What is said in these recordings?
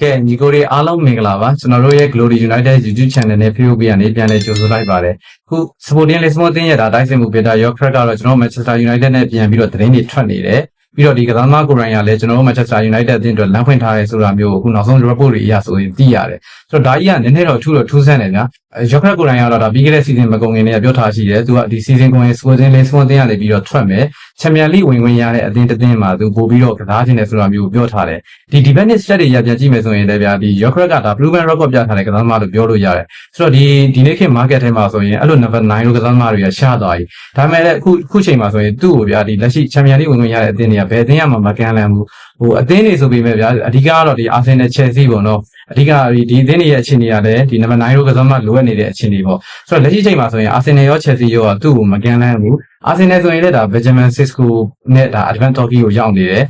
ကဲညီကိုတွေအားလုံးမင်္ဂလာပါကျွန်တော်တို့ရဲ့ Glory United YouTube Channel နဲ့ Facebook ကနေပြန်လည်ကြိုဆိုလိုက်ပါတယ်ခု Sporting Lisbon တင်းရဲ့ဒါတိုက်စစ်မှုပြတာ Your Crack ကတော့ကျွန်တော် Manchester United နဲ့ပြန်ပြီးတော့သတင်းတွေထွက်နေတယ်ပြီးတော့ဒီကစားသမားကိုရိုင်းကလည်းကျွန်တော်တို့ Manchester United အသင်းအတွက်လမ်းဖွင့်ထားရဲဆိုတာမျိုးကိုအခုနောက်ဆုံး report တွေအရဆိုရင်သိရတယ်ဆိုတော့ဒါကြီးကနည်းနည်းတော့ထူးတော့ထူးဆန်းတယ်ဗျာ Your Crack ကိုရိုင်းကတော့ဒါပြီးခဲ့တဲ့ season မကုန်ခင်တည်းကပြောထားရှိတယ်သူကဒီ season ကုန်ရင် Sporting Lisbon တင်းကနေပြီးတော့ထွက်မယ် Champions League ဝင်ဝင်ရတဲ့အသင်းတစ်သင်းမှာသူပို့ပြီးတော့ကစားခြင်းတယ်ဆိုတာမျိုးကိုပြောထားတယ်ဒီ defensive stat တွေရပြန်ကြည့်မယ်ဆိုရင်လည်းဗျာဒီ Your Crack ကဒါ Blue Man Record ပြထားတဲ့ကစားသမားလို့ပြောလို့ရတယ်ဆိုတော့ဒီဒီနေ့ခေတ် market ထဲမှာဆိုရင်အဲ့လို number 9လို့ကစားသမားတွေကရှားသွားပြီဒါပေမဲ့လည်းအခုအခုချိန်မှာဆိုရင်သူ့ကိုဗျာဒီလက်ရှိ Champions League ဝင်ဝင်ရတဲ့အသင်းတွေကဘယ်အသင်းမှမကန်လန်ဘူး ဟိုအသင်းတွေဆိုပေမဲ့ဗျာအဓိကကတော့ဒီ Arsenal Chelsea ပေါ့နော်အဓိကဒီဒီအသင်းတွေရဲ့အခြေအနေကလည်းဒီ number 9လို့ကစားသမားလိုအပ်နေတဲ့အခြေအနေပေါ့ဆိုတော့လက်ရှိချိန်မှာဆိုရင် Arsenal ရော Chelsea ရောကသူ့ကိုမကန်လန်ဘူး Arsenal ဆိုရင်လည်းဒါ Benjamin Sesko နဲ့ဒါ Advan Turkey ကိုရောက်နေတယ်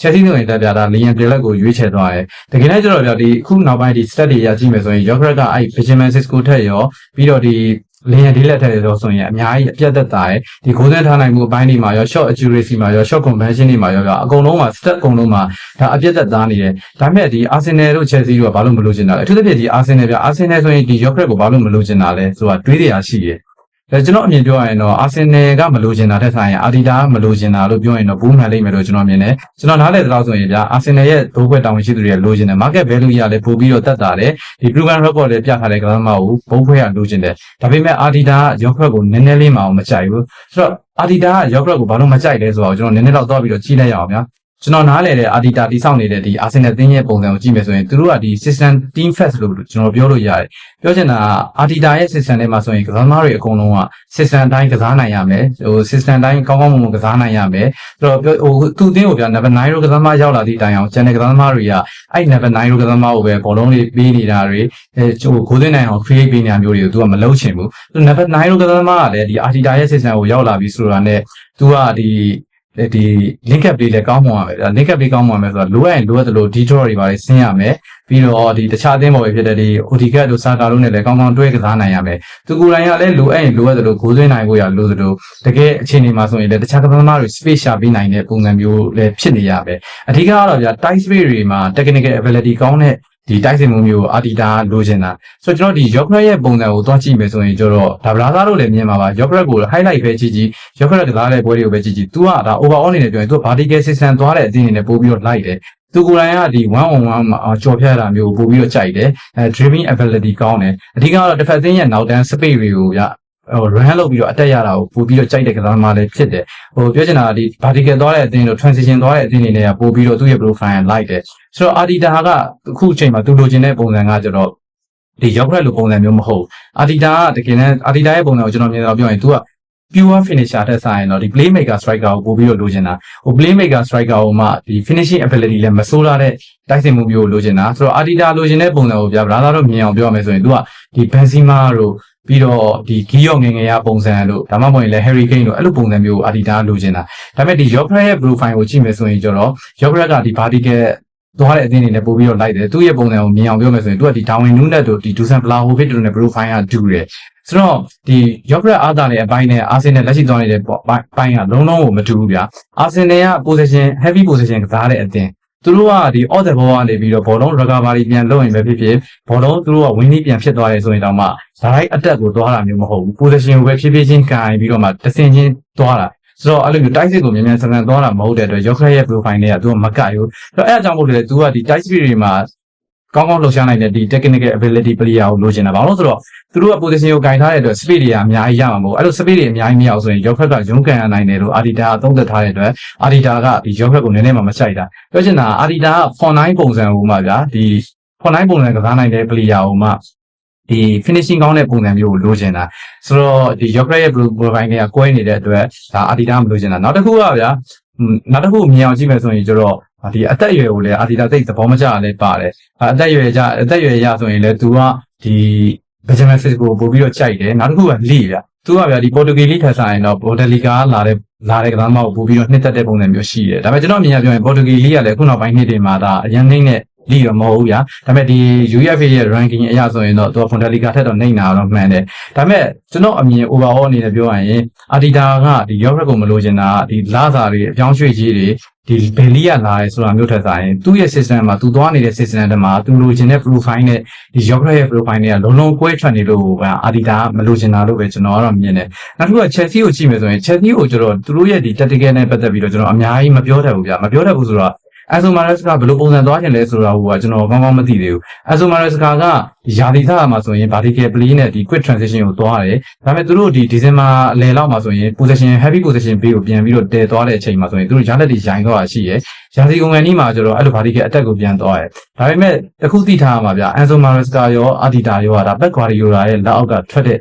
Chelsea ဆိုရင်လည်းဗျာဒါ Liam Delap ကိုရွေးချယ်သွားတယ်တကယ်လည်းကျတော့ဗျာဒီအခုနောက်ပိုင်းဒီ stat တွေရကြည့်မယ်ဆိုရင် Yogurt ကအဲ့ Benjamin Sesko ထက်ရောပြီးတော့ဒီ Liam Delap ထက်ရောဆိုရင်အများကြီးအပြတ်သက်သာတယ်ဒီဂိုးသန်းထားနိုင်မှုအပိုင်းတွေမှာရော shot accuracy မှာရော shot conversion တွေမှာရောဗျာအကုန်လုံးမှာ stat အကုန်လုံးမှာဒါအပြတ်သက်သားနေတယ်ဒါပေမဲ့ဒီ Arsenal တို့ Chelsea တို့ကဘာလို့မလို့ချင်တာလဲအထူးသဖြင့်ဒီ Arsenal ဗျာ Arsenal ဆိုရင်ဒီ Yogurt ကိုဘာလို့မလို့ချင်တာလဲဆိုတာတွေးရရှိတယ် အဲကျွန်တော်အမြင်ပြောရရင်တော့အာဆင်နယ်ကမလိုချင်တာတက်ဆိုင်ရင်အာဒီတာကမလိုချင်တာလို့ပြောရင်တော့ဘူးမှန်လိမ့်မယ်လို့ကျွန်တော်မြင်တယ်ကျွန်တော်နားလည်သလောက်ဆိုရင်ဗျာအာဆင်နယ်ရဲ့ဘိုးဘွဲတောင်းရှိသူတွေလိုချင်တယ် market value ရလည်းပို့ပြီးတော့တက်တာတယ်ဒီ proven record လည်းပြထားတဲ့ကစားသမားကိုဘိုးဘွဲကလိုချင်တယ်ဒါပေမဲ့အာဒီတာကရော့ခရက်ကိုနည်းနည်းလေးမအောင်မကြိုက်ဘူးဆိုတော့အာဒီတာကရော့ခရက်ကိုဘာလို့မကြိုက်လဲဆိုတော့ကျွန်တော်နည်းနည်းတော့သွားပြီးတော့ကြီးလိုက်ရအောင်ဗျာ ကျွန်တော်နားလေတဲ့အာဒီတာတိစောက်နေတဲ့ဒီအာဆင်နယ်တင်းရဲ့ပုံစံကိုကြည့်မယ်ဆိုရင်သူတို့ကဒီ system team first လို့ကျွန်တော်ပြောလို့ရတယ်ပြောချင်တာကအာဒီတာရဲ့ system ထဲမှာဆိုရင်ကစားသမားတွေအကုန်လုံးက system တိုင်းကစားနိုင်ရမယ်ဟို system တိုင်းကောင်းကောင်းမွန်မွန်ကစားနိုင်ရမယ်ဆိုတော့ပြောဟိုသူ့အသင်းကိုပြ number 9လို့ကစားသမားရောက်လာသည့်တိုင်အောင်ကျန်တဲ့ကစားသမားတွေကအဲ့ number 9လို့ကစားသမားကိုပဲဘောလုံးလေးပေးနေတာတွေအဲဟိုဂိုးသွင်းနိုင်အောင် create ပေးနေတာမျိုးတွေကိုသူကမလုပ်ချင်ဘူးသူ number 9လို့ကစားသမားကလည်းဒီ Arteta ရဲ့ system ကိုရောက်လာပြီဆိုတာနဲ့သူကဒီ ဒီ link up လေးလည်းကောင်းမွန်ရမယ်ဗျာ link up လေးကောင်းမွန်ရမယ်ဆိုတော့လိုအပ်ရင်လိုအပ်သလို detour တွေပါလေးဆင်းရမယ်ပြီးတော့ဒီတခြားအသင်းပေါ်ပဲဖြစ်တဲ့ဒီ Odegaard တို့ Saka တို့နဲ့လည်းကောင်းကောင်းတွဲကစားနိုင်ရမယ်သူကိုယ်တိုင်ကလည်းလိုအပ်ရင်လိုအပ်သလိုဂိုးသွင်းနိုင်ဖို့ရလိုသလိုတကယ်အခြေအနေမှာဆိုရင်လည်းတခြားကစားသမားတွေ space ရှာပေးနိုင်တဲ့ပုံစံမျိုးလည်းဖြစ်နေရပဲအဓိကကတော့ဗျာ tight space တွေမှာ technical ability ကောင်းတဲ့ ဒီတိုက်စစ်မှုမျိုးအာတီတာလိုချင်တာဆိုတော့ကျွန်တော်ဒီ Yogurt ရဲ့ပုံစံကိုသွားကြည့်မယ်ဆိုရင်ကျတော့ဒါဗလာသားတို့လည်းမြင်ပါပါ Yogurt ကို highlight ပဲကြည့်ကြည့် Yogurt ကစားတဲ့ပွဲတွေကိုပဲကြည့်ကြည့် तू ကဒါ overall အနေနဲ့ပြောရင် तू vertical system သွားတဲ့အသင်းအနေနဲ့ပို့ပြီးတော့လိုက်တယ်သူကိုယ်တိုင်ကဒီ1 on 1မှာကြော်ဖြတ်တာမျိုးကိုပို့ပြီးတော့ကြိုက်တယ်အဲ dreaming ability ကောင်းတယ်အဓိကတော့တစ်ဖက်သင်းရဲ့နောက်တန်း space တွေကိုရ ဟို run လုပ်ပြီးတော့အတက်ရတာကိုပို့ပြီးတော့ကြိုက်တဲ့ကစားသမားလည်းဖြစ်တယ်ဟိုပြောချင်တာကဒီ vertical သွားတဲ့အသင်းတို့ transition သွားတဲ့အသင်းတွေနဲ့ပို့ပြီးတော့သူ့ရဲ့ profile လိုက်တယ်ဆိုတော့ Adida ကအခုအချိန်မှာသူလိုချင်တဲ့ပုံစံကကျတော့ဒီ Yogurt လိုပုံစံမျိုးမဟုတ် Adida ကတကယ်နဲ့ Adida ရဲ့ပုံစံကိုကျွန်တော်မြင်တော့ပြောရင် तू က pure finisher တက်ဆိုင်တော့ဒီ playmaker striker ကိုပို့ပြီးတော့လိုချင်တာဟို playmaker striker ကိုမှဒီ finishing ability လည်းမဆိုးလာတဲ့တိုက်စစ်မှုမျိုးကိုလိုချင်တာဆိုတော့ Adida လိုချင်တဲ့ပုံစံကိုပြဗလာသားတို့မြင်အောင်ပြောရမယ်ဆိုရင် तू ကဒီ Benzema တို့ပြီးတော့ဒီဂီယောငယ်ငယ်ရပုံစံတို့ဒါမှမဟုတ်ရင်လည်း Harry Kane တို့အဲ့လိုပုံစံမျိုးကို Adida လိုချင်တာဒါပေမဲ့ဒီ Yogurt ရဲ့ profile ကိုကြည့်မယ်ဆိုရင်ကျတော့ Yogurt ကဒီ vertical သွားတဲ့အသင်းတွေနဲ့ပို့ပြီးတော့လိုက်တယ်သူ့ရဲ့ပုံစံကိုမြင်အောင်ပြောမယ်ဆိုရင်သူကဒီ Darwin Nunes တို့ဒီ Dusan Vlahovic တို့နဲ့ profile ကတူတယ်ဆိုတော့ဒီ Yogurt အားသာတဲ့အပိုင်းနဲ့ Arsenal လက်ရှိသွားနေတဲ့ပိုင်းကလုံးလုံးကိုမတူဘူးဗျာ Arsenal က possession heavy possession ကစားတဲ့အသင်းသူတို့ကဒီ off the ball ကနေပြီးတော့ဘောလုံး recovery ပြန်လုပ်ရင်ပဲဖြစ်ဖြစ်ဘောလုံးသူတို့က win ပြန်ဖြစ်သွားတယ်ဆိုရင်တော့မှ direct attack ကိုသွားတာမျိုးမဟုတ်ဘူး possession ကိုပဲဖြည်းဖြည်းချင်းကန်ပြီးတော့မှတဆင်ချင်းသွားတာ ဆိုတော့အဲ့လိုမျိုး tight speed ကိုမြန်မြန်ဆန်ဆန်သွားတာမဟုတ်တဲ့အတွက် Yogurt ရဲ့ profile တွေကသူကမကတ်ဘူးဆိုတော့အဲ့အကြောင်းမို့လို့လေ तू ကဒီ tight speed တွေမှာကောင်းကောင်းလှုပ်ရှားနိုင်တဲ့ဒီ technical ability player ကိုလိုချင်တာဘာလို့ဆိုတော့သူတို့က position ကိုဂိုင်ထားတဲ့အတွက် speed တွေကအများကြီးရမှာမဟုတ်အဲ့လို speed တွေအများကြီးမရအောင်ဆိုရင် Yogurt ကရုန်းကန်ရနိုင်တယ်လို့ Adida ကသုံးသပ်ထားတဲ့အတွက် Adida ကဒီ Yogurt ကိုနည်းနည်းမှမချိုက်တာပြောချင်တာ Adida က49ပုံစံကိုမှဗျာဒီ49ပုံစံကစားနိုင်တဲ့ player ကိုမှ ဒီ finishing ကောင်းတဲ့ပုံစံမျိုးကိုလိုချင်တာဆိုတော့ဒီ Yogurt ရဲ့ profile ကကွဲနေတဲ့အတွက်ဒါ Adida မလိုချင်တာနောက်တစ်ခုကဗျာနောက်တစ်ခုမြင်အောင်ကြည့်မယ်ဆိုရင်ကျတော့ဒီအသက်အရွယ်ကိုလည်းအာဒီတာသိသဘောမကျလည်းပါတယ်အသက်အရွယ်ကြအသက်အရွယ်ရဆိုရင်လည်း तू ကဒီ Benjamin Sesko ကိုပို့ပြီးတော့ကြိုက်တယ်နောက်တစ်ခုကလီဗျသူကဗျာဒီပေါ်တူဂီလိထက်ဆိုင်ရင်တော့ဘော်ဒလီကာလာတဲ့လာတဲ့ကစားသမားကိုပို့ပြီးတော့နှစ်သက်တဲ့ပုံစံမျိုးရှိတယ်ဒါပေမဲ့ကျွန်တော်အမြင်အရပြောရင်ပေါ်တူဂီလိကလည်းခုနောက်ပိုင်းနှစ်တွေမှာဒါအရင်နှိမ့်နဲ့ လီတော့မဟုတ်ဘူးဗျာဒါပေမဲ့ဒီ UEFA ရဲ့ ranking အရဆိုရင်တော့သူက Bundesliga ထက်တော့နှိမ့်တာတော့မှန်တယ်ဒါပေမဲ့ကျွန်တော်အမြင် overall အနေနဲ့ပြောရရင်အာဒီတာကဒီ Europe ကိုမလိုချင်တာဒီလာစာတွေအပြောင်းရွှေ့ကြီးတွေဒီဘယ်လီရလာရဲဆိုတာမျိုးထက်ဆိုင်ရင်သူ့ရဲ့ system မှာသူသွားနေတဲ့ system တွေမှာသူလိုချင်တဲ့ profile နဲ့ဒီ Europe ရဲ့ profile တွေကလုံးလုံးကွဲထွက်နေလို့အာဒီတာကမလိုချင်တာလို့ပဲကျွန်တော်ကတော့မြင်တယ်နောက်တစ်ခုက Chelsea ကိုကြည့်မယ်ဆိုရင် Chelsea ကိုကျွန်တော်သူတို့ရဲ့ဒီ tactical နဲ့ပတ်သက်ပြီးတော့ကျွန်တော်အများကြီးမပြောတတ်ဘူးဗျာမပြောတတ်ဘူးဆိုတော့ အဆိုမာရက်စကဘယ်လိုပုံစံသွားချင်လဲဆိုတာဟိုကကျွန်တော်ကောင်းကောင်းမသိသေးဘူးအဆိုမာရက်စကကယာတီစားမှာဆိုရင် vertical play နဲ့ဒီ quick transition ကိုသွားတယ်ဒါပေမဲ့သူတို့ဒီဒီဇင်ဘာအလယ်လောက်မှာဆိုရင် position heavy position ဘေးကိုပြန်ပြီးတော့တည်သွားတဲ့အချိန်မှာဆိုရင်သူတို့ရလက်တွေရိုင်းသွားတာရှိရယ်ယာတီကုန်ကန်ဒီမှာကျတော့အဲ့လို vertical attack ကိုပြန်သွားတယ်ဒါပေမဲ့တခုသိထားရမှာဗျအဆိုမာရက်စကရောအာဒီတာရောကဒါဘက်ကွာရီယိုလာရဲ့လက်အောက်ကထွက်တဲ့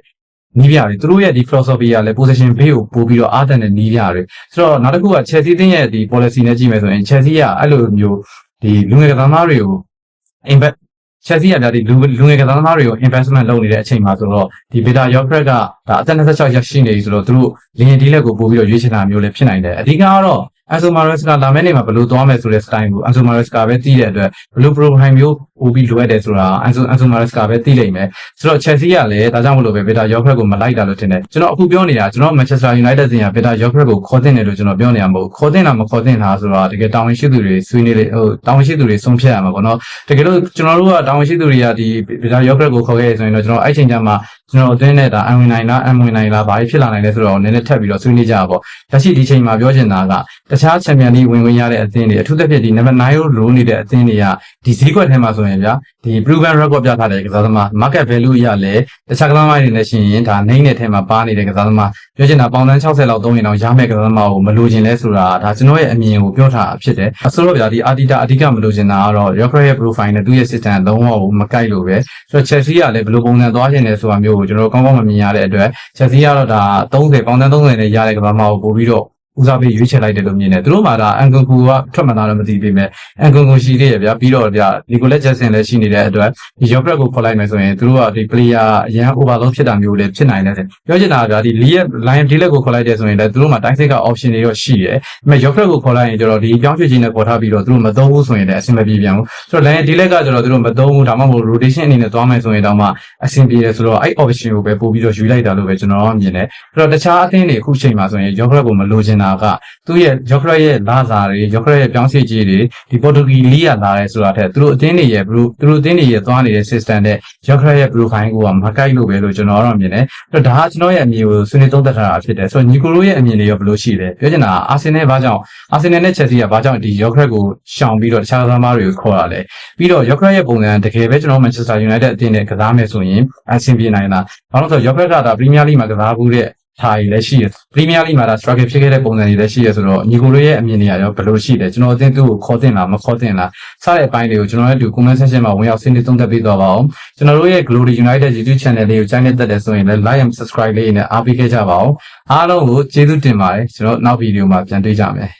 နီးပြတွေသူတို့ရဲ့ဒီ philosophy ကလည်း position ဘေးကိုပို့ပြီးတော့အားတန်တဲ့နီးပြတွေဆိုတော့နောက်တစ်ခုက Chelsea တင်းရဲ့ဒီ policy နဲ့ကြည့်မယ်ဆိုရင် Chelsea ကအဲ့လိုမျိုးဒီလူငယ်ကစားသမားတွေကို invest Chelsea ကဗျာဒီလူလူငယ်ကစားသမားတွေကို investment လုပ်နေတဲ့အချိန်မှာဆိုတော့ဒီ Beta Yogurt ကဒါအသက်26ရက်ရှိနေပြီဆိုတော့သူတို့လင်းဒီလက်ကိုပို့ပြီးတော့ရွေးချယ်တာမျိုးလည်းဖြစ်နိုင်တယ်အဓိကကတော့ Anso Mares ကလာမယ့်နေ့မှာဘယ်လိုသွားမယ်ဆိုတဲ့ style ကို Anso Mares ကပဲသိတဲ့အတွက်ဘယ်လို profile မျိုး ပို့ပြီးလိုအပ်တယ်ဆိုတာ Anso Anso Mares ကပဲသိလိမ့်မယ်ဆိုတော့ Chelsea ကလည်းဒါကြောင့်မလို့ပဲ Beta Yogurt ကိုမလိုက်တာလို့ထင်တယ်ကျွန်တော်အခုပြောနေတာကျွန်တော် Manchester United တင်က Beta Yogurt ကိုခေါ်တင်တယ်လို့ကျွန်တော်ပြောနေတာမဟုတ်ဘူးခေါ်တင်တာမခေါ်တင်တာဆိုတာတကယ်တာဝန်ရှိသူတွေဆွေးနွေးလေဟိုတာဝန်ရှိသူတွေဆုံးဖြတ်ရမှာပေါ့နော်တကယ်လို့ကျွန်တော်တို့ကတာဝန်ရှိသူတွေကဒီ Beta Yogurt ကိုခေါ်ခဲ့ရဆိုရင်တော့ကျွန်တော်အဲ့ချိန်ကျမှကျွန်တော်အသင်းနဲ့ဒါအဝင်နိုင်လားအဝင်နိုင်လားဘာဖြစ်လာနိုင်လဲဆိုတော့နည်းနည်းထပ်ပြီးတော့ဆွေးနွေးကြပါပေါ့လက်ရှိဒီချိန်မှာပြောချင်တာကတခြားချန်ပီယံလိဝင်ဝင်ရတဲ့အသင်းတွေအထူးသဖြင့်ဒီနံပါတ်9ကိုလိုနေတဲ့အသင်းတွေကဒီဈေးကွက်ထဲမှာဆိုရင်ဗျာဒီ proven record ပြထားတဲ့ကစားသမား market value ရလဲတခြားကစားသမားတွေနဲ့ရှင်ရင်ဒါနိုင်တဲ့ထဲမှာပါနေတဲ့ကစားသမားပြောချင်တာပေါင်တန်း60လောက်သုံးရင်တော့ရမယ့်ကစားသမားကိုမလိုချင်လဲဆိုတာဒါကျွန်တော်ရဲ့အမြင်ကိုပြောထားတာဖြစ်တယ်အဆိုတော့ဗျာဒီအာတီတာအဓိကမလိုချင်တာကတော့ Yoker ရဲ့ profile နဲ့သူ့ရဲ့ system လုံးဝမကိုက်လို့ပဲဆိုတော့ Chelsea ကလည်းဘယ်လိုပုံစံသွားချင်လဲဆိုတာမျိုးကိုကျွန်တော်ကောင်းကောင်းမမြင်ရတဲ့အတွက် Chelsea ကတော့ဒါ30ပေါင်တန်း30နဲ့ရတဲ့ကစားသမားကိုပို့ပြီးတော့ ဦးစားပေးရွေးချယ်လိုက်တယ်လို့မြင်တယ်သူတို့မှာဒါအန်ကွန်ကူကထွက်မှန်းတော့မသိပေမဲ့အန်ကွန်ကူရှိသေးရဗျာပြီးတော့ဗျာနီကိုလက်ဂျက်ဆင်လည်းရှိနေတဲ့အတွက်ဒီယော့ကရက်ကိုခေါ်လိုက်မယ်ဆိုရင်သူတို့ကဒီ player အရန် overload ဖြစ်တာမျိုးလည်းဖြစ်နိုင်တယ်ပြောချင်တာကဗျာဒီ Lee ရဲ့ line D လက်ကိုခေါ်လိုက်တယ်ဆိုရင်လည်းသူတို့မှာတိုင်းစိတ်က option တွေတော့ရှိတယ်ဒါပေမဲ့ယော့ကရက်ကိုခေါ်လိုက်ရင်ကျတော့ဒီပြောင်းရွှေ့ခြင်းနဲ့ခေါ်ထားပြီးတော့သူတို့မသုံးဘူးဆိုရင်လည်းအဆင်မပြေပြန်ဘူးဆိုတော့ line D လက်ကကျတော့သူတို့မသုံးဘူးဒါမှမဟုတ် rotation အနေနဲ့သွားမယ်ဆိုရင်တော့မှအဆင်ပြေတယ်ဆိုတော့အဲ့ option ကိုပဲပို့ပြီးတော့ယူလိုက်တာလို့ပဲကျွန်တော်မြင်တယ်အဲ့တော့တခြားအသင်းတွေအခုချိန်မှာဆိုရင်ယော့ကရက်ကိုမလိုချင်တာကသူ့ရဲ့ယော့ခရက်ရဲ့လာစာတွေယော့ခရက်ရဲ့ပြောင်းရွှေ့ကြီးတွေဒီပေါ်တူဂီလီယာလာရဲဆိုတာထက်သူတို့အသင်းတွေရဲ့ဘလူးသူတို့အသင်းတွေရဲ့သွားနေတဲ့ system နဲ့ယော့ခရက်ရဲ့ profile ကိုကမကိုက်လို့ပဲလို့ကျွန်တော်ကတော့မြင်တယ်အဲ့တော့ဒါကကျွန်တော်ရဲ့အမြင်ကိုဆွေးနွေးသုံးသပ်ထားတာဖြစ်တယ်ဆိုတော့ညီကိုတို့ရဲ့အမြင်တွေရောဘယ်လိုရှိလဲပြောချင်တာအာဆင်နယ်ဘာကြောင့်အာဆင်နယ်နဲ့ချက်စီကဘာကြောင့်ဒီယော့ခရက်ကိုရှောင်ပြီးတော့တခြားသမားတွေကိုခေါ်ရလဲပြီးတော့ယော့ခရက်ရဲ့ပုံစံတကယ်ပဲကျွန်တော် Manchester United အသင်းနဲ့ကစားမယ်ဆိုရင်အဆင်ပြေနိုင်လားဘာလို့လဲဆိုတော့ယော့ခရက်ကဒါ Premier League မှာကစားဘူးတဲ့ ထားရည်လည်းရှိရပရီးမီးယားလိမှာဒါ struggle ဖြစ်ခဲ့တဲ့ပုံစံတွေလည်းရှိရဆိုတော့ညီကိုတို့ရဲ့အမြင်တွေရောဘယ်လိုရှိလဲကျွန်တော်အသင်းသူ့ကိုခေါ်တင်လားမခေါ်တင်လားစတဲ့အပိုင်းတွေကိုကျွန်တော်ရဲ့ဒီ comment section မှာဝင်ရောက်ဆင်းနေသုံးသပ်ပေးသွားပါအောင်ကျွန်တော်တို့ရဲ့ Glory United YouTube channel လေးကိုကြိုက်နေတဲ့တဲ့ဆိုရင်လည်း like and subscribe လေးနဲ့အားပေးခဲ့ကြပါအောင်အားလုံးကိုကျေးဇူးတင်ပါတယ်ကျွန်တော်နောက်ဗီဒီယိုမှာပြန်တွေ့ကြမယ်